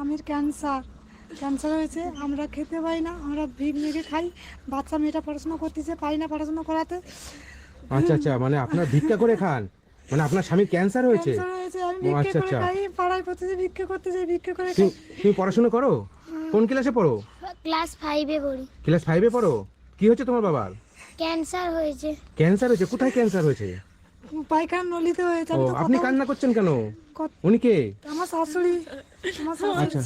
স্বামীর cancer. Cancer হয়েছে আমরা খেতে পাই না আমরা ভিক মেঘে খাই। বাচ্চা মেয়েটা পড়াশোনা করতেছে পাই না পড়াশোনা করাতে। আচ্ছা আচ্ছা মানে আপনার ভিক্ষা করে খান? মানে আপনার স্বামীর ক্যান্সার হয়েছে? হয়েছে আমি ও, ভিক্ষে আচ্ছা, করে আচ্ছা। খাই পাড়ায় পড়তেছে ভিক্ষে করতেছে ভিক্ষে করে খাই। তুমি পড়াশোনা করো? কোন ক্লাসে পড়ো? ক্লাস ফাইভে পড়ি। ক্লাস ফাইভে পড়ো? কি হচ্ছে তোমার বাবার? ক্যান্সার হয়েছে। ক্যান্সার হয়েছে? কোথায় ক্যান্সার হয়েছে? পায়খানা নলিতে হয়েছে আপনি কান্না করছেন কেন? উনি কে? আমার শাশুড়ি। আচ্ছা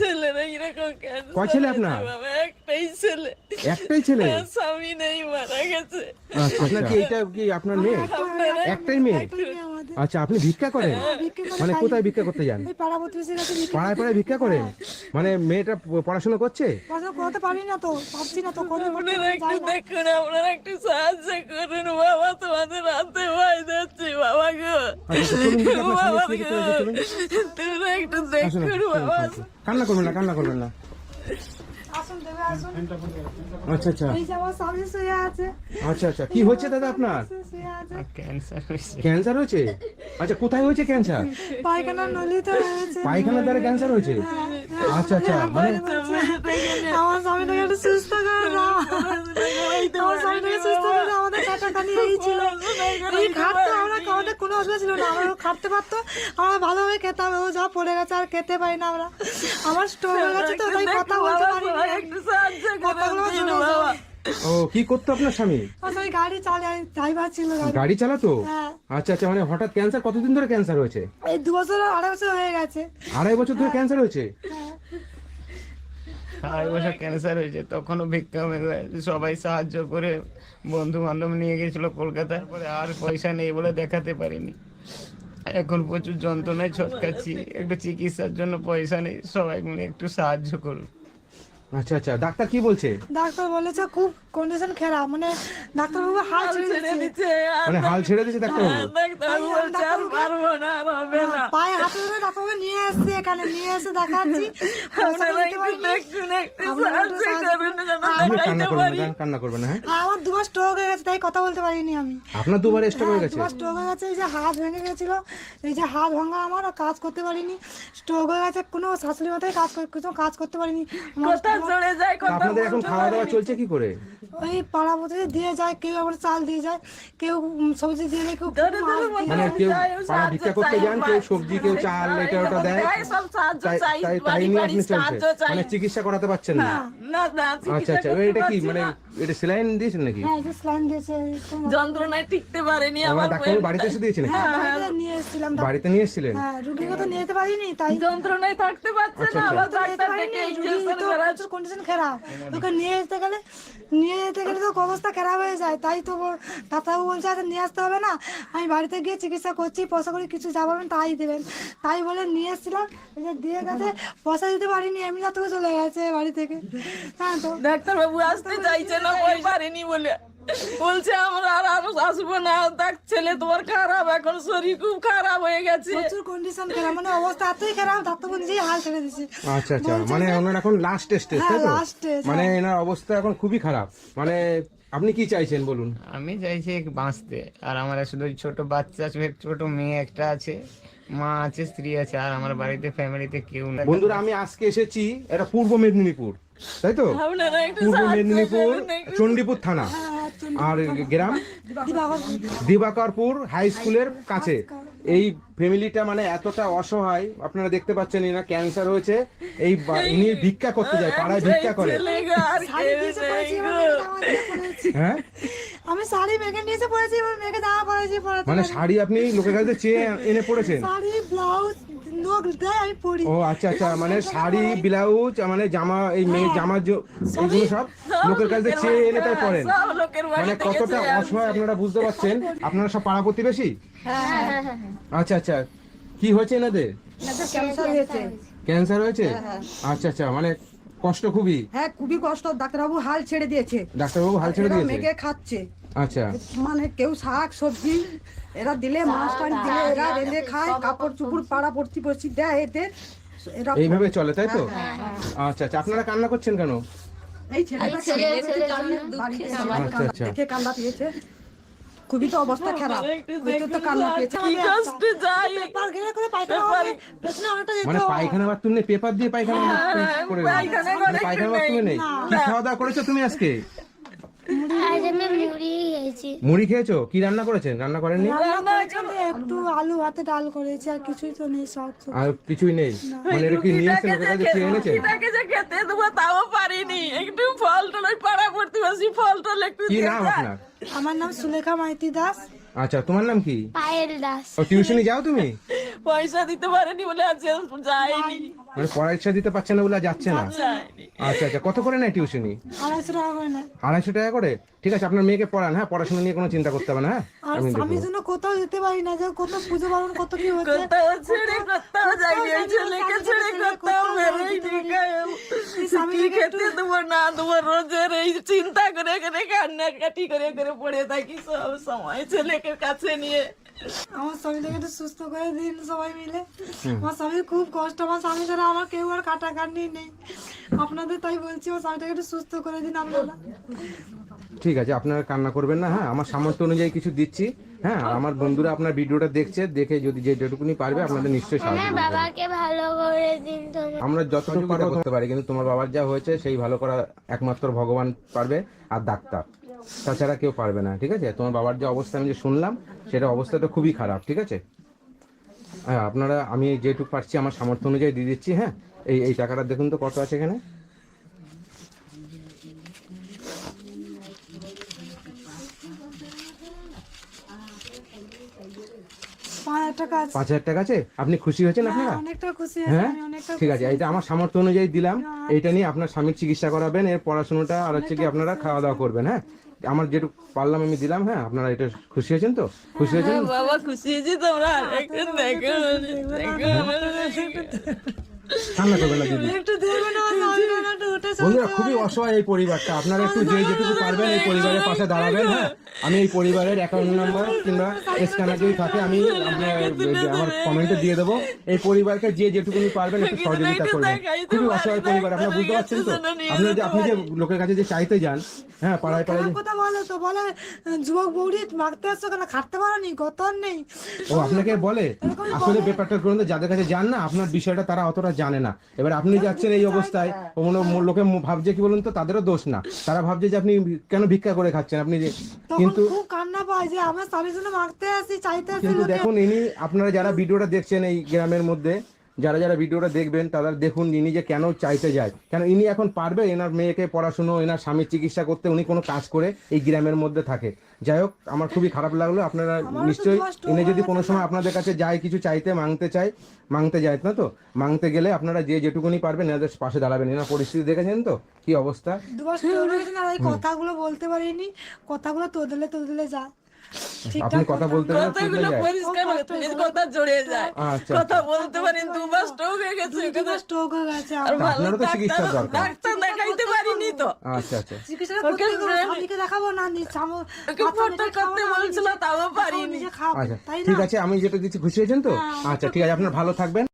কয় ছেলে আপনার? একটাই ছেলে একটাই ছেলে স্বামী নেই মারা গেছে আচ্ছা আপনার কি এটা কি আপনার মেয়ে একটাই মেয়ে মেয়ে আচ্ছা আপনি ভিক্ষা করেন ভিক্ষে মানে কোথায় ভিক্ষা করতে যান পাড়ায় পাড়ায় ভিক্ষা করেন মানে মেয়েটা পড়াশোনা করছে পড়াশোনা করতে পারি না তো না। দেখুন আপনারা একটু সাহায্য করুন বাবা তোমাদের হাতে ভয় যাচ্ছে বাবা গো আচ্ছা গো। তোমরা একটু দেখুন কান্না করবেন না কান্না করবেন না। আচ্ছা আচ্ছা। আচ্ছা আচ্ছা। কি হচ্ছে দাদা আপনার? ক্যান্সার হয়েছে। ক্যান্সার হয়েছে? আচ্ছা কোথায় হয়েছে ক্যান্সার? পায়খানা নলিতে হয়েছে। পায়খানার দ্বারা ক্যান্সার হয়েছে? আচ্ছা আচ্ছা মানে আমার স্বামীটাকে সুস্থ করে দাও। আমার স্বামীটাকে সুস্থ করে দাও। আমাদের কাটাকানি এই ছিল। এই খাটতে আমরা আমাদের কোনো অসুবিধা ছিল না। আমরা খাটতে পারতো আমরা ভালোভাবে খেতাম ও যা পড়ে গেছে আর খেতে পারি না আমরা। আমার স্টোভ হয়ে গেছে তো তাই কথা বলতে পারি কথাগুলো। ও কি করতো আপনার স্বামী? স্বামী গাড়ি চালায় ড্রাইভার ছিল গাড়ি। গাড়ি চালাতো? হ্যাঁ। আচ্ছা আচ্ছা মানে হঠাৎ ক্যান্সার কতদিন ধরে ক্যান্সার হয়েছে? এই দু বছর আড়াই বছর হয়ে গেছে। আড়াই বছর ধরে ক্যান্সার হয়েছে? আড়াই বছর ক্যান্সার হয়েছে তখনও ভিক্ষা মেলে সবাই সাহায্য করে বন্ধু বান্ধব নিয়ে গেছিল কলকাতার পরে আর পয়সা নেই বলে দেখাতে পারিনি। এখন প্রচুর যন্ত্রণায় ছটকাচ্ছি একটু চিকিৎসার জন্য পয়সা নেই সবাই মিলে একটু সাহায্য করুন। আচ্ছা আচ্ছা ডাক্তার কি বলছে? ডাক্তার বলেছে খুব কন্ডিশন খারাপ মানে ডাক্তারবাবু হাল ছেড়ে দিচ্ছে। মানে হাল ছেড়ে ডাক্তারবাবু? বলছে আর পারব না হবে না। পায়ে হাতে ধরে ডাক্তারবাবু নিয়ে এসছে এখানে নিয়ে এসে দেখাচ্ছি। আপনি কান্না করবেন না কান্না করবেন না হ্যাঁ? আমার দুবার স্ট্রোক হয়ে গেছে তাই কথা বলতে পারিনি আমি। আপনার দুবার স্ট্রোক হয়ে গেছে? দুবার স্ট্রোক হয়ে গেছে এই যে হাত ভেঙে গেছিল এই যে হাত ভাঙা আমার আর কাজ করতে পারিনি। স্ট্রোক হয়ে গেছে কোনো শাশুড়ি মাথায় কাজ কোনো কাজ করতে পারিনি। আমার চলে যায় কত আপনাদের এখন খাওয়া দাওয়া চলছে কি করে? ওই পাড়া দিয়ে যায় কেউ আবার চাল দিয়ে যায় কেউ সবজি দিয়ে কেউ ধরে ধরে মানে কেউ পাড়া ভিক্ষা করতে যান কেউ সবজি কেউ চাল এটা ওটা দেয়। তাই সব সাহায্য চাই তাই তাই নিয়ে আপনি চলছে। মানে চিকিৎসা করাতে পারছেন না। না না আচ্ছা আচ্ছা এটা কি মানে। এটা সেলাইন দিয়েছেন নাকি? হ্যাঁ দিয়েছে যন্ত্রণায় টিকতে পারেনি আমার আমার ডাক্তার বাড়িতে এসে নাকি হ্যাঁ, বাড়িতে নিয়ে এসেছিলাম বাড়িতে নিয়ে এসেছিলেন? হ্যাঁ রুগীকে তো নিয়ে যেতে পারিনি তাই যন্ত্রণায় থাকতে পারছে আচ্ছা, না আচ্ছা। আবার যেতে ডাক্তার থেকে ইনজেকশন করা খারাপ। ওকে নিয়ে যেতে গেলে নিয়ে যেতে গেলে তো অবস্থা খারাপ হয়ে যায় তাই তো ডাক্তারবাবু বলছে আচ্ছা নিয়ে আসতে হবে না। আমি বাড়িতে গিয়ে চিকিৎসা করছি পয়সা করে কিছু যা পাবেন তাই দেবেন। তাই বলে নিয়ে এসেছিলাম যে দিয়ে গেছে পয়সা দিতে পারিনি এমনি থেকে চলে গেছে বাড়ি থেকে। হ্যাঁ তো ডাক্তার বাবু আসতে চাইছে না ওই পারেনি বলে? বলছে আমরা আর আর আসব না। দেখ ছেলে তোমার খারাপ এখন শরীর খুব খারাপ হয়ে গেছে। প্রচুর কন্ডিশন খারাপ মানে অবস্থা এতই খারাপ হাল ছেড়ে দিচ্ছে আচ্ছা আচ্ছা মানে ওনার এখন লাস্ট স্টেজ হ্যাঁ, তাই তো? মানে এনার অবস্থা এখন খুবই খারাপ। মানে আপনি কি চাইছেন বলুন? আমি চাইছি বাঁচতে। আর আমার শুধু ছোট বাচ্চা আছে ছোট মেয়ে একটা আছে। মা আছে স্ত্রী আছে আর আমার বাড়িতে ফ্যামিলিতে কেউ নেই। বন্ধুরা আমি আজকে এসেছি এটা পূর্ব মেদিনীপুর তাই তো? পূর্ব মেদিনীপুর চণ্ডীপুর থানা আর গ্রাম? দিবাকরপুর। হাই স্কুলের কাছে। এই ফ্যামিলিটা মানে এতটা অসহায় আপনারা দেখতে পাচ্ছেন এরা ক্যান্সার হয়েছে এই ইনি ভিক্ষা করতে যায় পাড়ায় ভিক্ষা করে। হ্যাঁ? আমি শাড়ি মেঘে নিয়েছে পরেছি মেঘে জামা পরেছি মানে শাড়ি আপনি লোকের কাছে চেয়ে এনে পড়েছেন? শাড়ি ব্লাউজ লোক দেয় আমি পরি। ও আচ্ছা আচ্ছা মানে শাড়ি ব্লাউজ মানে জামা এই মেয়ে জামার যে এইগুলো সব লোকের কাছে চেয়ে এনে তাই পরেন মানে কতটা অসহায় আপনারা বুঝতে পারছেন? আপনারা সব পাড়া প্রতিবেশী? আচ্ছা আচ্ছা কি হয়েছে এনাদের? ক্যান্সার ক্যান্সার হয়েছে। আচ্ছা আচ্ছা মানে কষ্ট খুবই? হ্যাঁ খুবই কষ্ট। ডাক্তারবাবু হাল ছেড়ে দিয়েছে। ডাক্তারবাবু হাল ছেড়ে এরা দিয়েছে? মেঘে খাচ্ছে। আচ্ছা। মানে কেউ শাক সবজি এরা দিলে মাছ টাছ দিলে এরা রেঁধে খায় কাপড় চুপুর পাড়া পড়তি পড়ছি দেয় এদের। এরা এইভাবে চলে তাই তো? আচ্ছা আচ্ছা আপনারা কান্না করছেন কেন? এই ছেলেটা আচ্ছা। দেখে কান্না পেয়েছে। খুবই তো অবস্থা খারাপ। ওই তো কান্না পেয়েছে। কি কষ্টে যাই পেপার ঘিরে করে পায়খানা হবে। পেছনে অনেকটা যেতে মানে পায়খানা বাথরুম নেই পেপার দিয়ে পায়খানা করে পায়খানা মানে করে পায়খানা বাথরুমে নেই। কি খাওয়া দাওয়া করেছ তুমি আজকে? আজ মুড়ি খেয়েছো। কি রান্না করেছেন? রান্না করেননি? একটু আলু ভাতে ডাল করেছি আর কিছুই তো নেই সব। আর কিছুই নেই? মানে কি নিয়ে এসেছেন লোকের কাছে খেয়ে যে খেতে দেবো তাও পারিনি। একটু ফল টল ওই পাড়া প্রতিবেশী ফল টল একটু কি নাম আপনার? আমার নাম সুলেখা মাইতি দাস। আচ্ছা তোমার নাম কি? পায়েল দাস। ও টিউশনে যাও তুমি? পয়সা দিতে পারেনি বলে আজকে যায়নি মানে পড়াইশা দিতে পারছে না বলে যাচ্ছে না। আচ্ছা আচ্ছা। কত করে নেয় টিউশনি? আড়াইশো টাকা করে নেয়। আড়াইশো টাকা করে? ঠিক আছে আপনার মেয়েকে পড়ান হ্যাঁ? পড়াশোনা নিয়ে কোনো চিন্তা করতে হবে না হ্যাঁ? আমি জন্য কোথাও যেতে পারি না যে কত পুজো পালন কত কি হচ্ছে কোথাও ছেড়ে কোথাও যাইনি ওই ছেলেকে ছেড়ে কোথাও বেরোয়নি কি খেতে দেবো না দেবো রোজের এই চিন্তা করে করে কান্নাকাটি করে করে পড়ে থাকি সব সময় ছেলেকে কাছে নিয়ে। আমার স্বামীটাকে একটু সুস্থ করে দিন সবাই মিলে। আমার স্বামীর খুব কষ্ট আমার স্বামী ছাড়া আমার কেউ আর কাটাকাটি নেই। আপনাদের তাই বলছি আমার স্বামীটাকে একটু সুস্থ করে দিন আপনারা। ঠিক আছে আপনারা কান্না করবেন না হ্যাঁ আমার সামর্থ্য অনুযায়ী কিছু দিচ্ছি হ্যাঁ আমার বন্ধুরা আপনার ভিডিওটা দেখছে দেখে যদি যে যেটুকুনি পারবে আপনাদের নিশ্চয়ই সাহায্য বাবাকে ভালো করে দিন আমরা যতটুকু করতে পারি কিন্তু তোমার বাবার যা হয়েছে সেই ভালো করা একমাত্র ভগবান পারবে আর ডাক্তার। তাছাড়া কেউ পারবে না ঠিক আছে? তোমার বাবার যে অবস্থা আমি যে শুনলাম সেটা অবস্থাটা খুবই খারাপ ঠিক আছে? হ্যাঁ আপনারা আমি যেটুকু পারছি আমার সামর্থ্য অনুযায়ী দিয়ে দিচ্ছি হ্যাঁ? এই এই টাকাটা দেখুন তো কত আছে এখানে। পাঁচ হাজার টাকা আছে। আপনি খুশি হয়েছেন আপনারা? খুশি আছে হ্যাঁ? ঠিক আছে এটা আমার সামর্থ্য অনুযায়ী দিলাম। এইটা নিয়ে আপনার স্বামীর চিকিৎসা করাবেন এর পড়াশোনাটা আর হচ্ছে কি আপনারা খাওয়া দাওয়া করবেন হ্যাঁ? আমার যেটুকু পারলাম আমি দিলাম হ্যাঁ আপনারা এটা খুশি হয়েছেন তো? খুশি হয়েছেন বাবা, খুশি হয়েছি তোমরা। দেখো কান্না না দিদি। বন্ধুরা খুবই অসহায় এই পরিবারটা। আপনারা একটু যে যেটুকু পারবেন এই পরিবারের পাশে দাঁড়াবেন হ্যাঁ? আমি এই পরিবারের অ্যাকাউন্ট নাম্বার কিংবা স্ক্যানার যদি থাকে আমি আমার কমেন্টে দিয়ে দেবো। এই পরিবারকে যে যেটুকুনি পারবেন একটু সহযোগিতা করবেন। খুবই অসহায় পরিবার আপনারা বুঝতে পারছেন তো? আপনি যে আপনি যে লোকের কাছে যে চাইতে যান হ্যাঁ পাড়ায় পাড়ায় কথা বলে তো বলে যুবক বৌদি মারতে আসছো কেন? খাটতে পারো নি গত আর নেই। ও আপনাকে বলে? আসলে ব্যাপারটা করুন তো যাদের কাছে যান না আপনার বিষয়টা তারা অতটা জানে না। এবার আপনি যাচ্ছেন এই অবস্থায় কোনো লোকে ভাবছে কি বলুন তো তাদেরও দোষ না। তারা ভাবছে যে আপনি কেন ভিক্ষা করে খাচ্ছেন? আপনি যে কিন্তু খুব কান্না পায় যে আমরা স্বামীর জন্য মারতে আসি চাইতে আসি কিন্তু দেখুন ইনি আপনারা যারা ভিডিওটা দেখছেন এই গ্রামের মধ্যে যারা যারা ভিডিওটা দেখবেন তারা দেখুন ইনি যে কেন চাইতে যায়। কেন ইনি এখন পারবে এনার মেয়েকে পড়াশুনো এনার স্বামীর চিকিৎসা করতে উনি কোনো কাজ করে এই গ্রামের মধ্যে থাকে। যাই হোক আমার খুবই খারাপ লাগল আপনারা নিশ্চয়ই ইনি যদি কোনো সময় আপনাদের কাছে যায় কিছু চাইতে মাংতে চায় মাংতে যায় না তো? মাংতে গেলে আপনারা যে যেটুকুনি পারবেন এনাদের পাশে দাঁড়াবেন। এনার পরিস্থিতি দেখেছেন তো? কি অবস্থা? কথাগুলো বলতে পারিনি। কথাগুলো তোদলে তোদলে যা। আপনি কথা বলতে কথাগুলো পরিষ্কার কথা জড়িয়ে যায়। কথা বলতে পারেন দুবার স্ট্রোক হয়ে গেছে দুবার স্ট্রোক হয়ে গেছে আর ভালো তো চিকিৎসার দরকার। ডাক্তার দেখাইতে পারিনি তো। আচ্ছা আচ্ছা। চিকিৎসা করতে গেলে দেখাবো না নি স্বামী- ওকে বাচ্চা ফটো মেয়েকে খাওয়াবো করতে বলছিল তাও পারিনি। নিজে আচ্ছা তাই ঠিক আছে আমি যেটা দিচ্ছি খুশি হয়েছেন তো? আচ্ছা ঠিক আছে আপনার ভালো থাকবেন।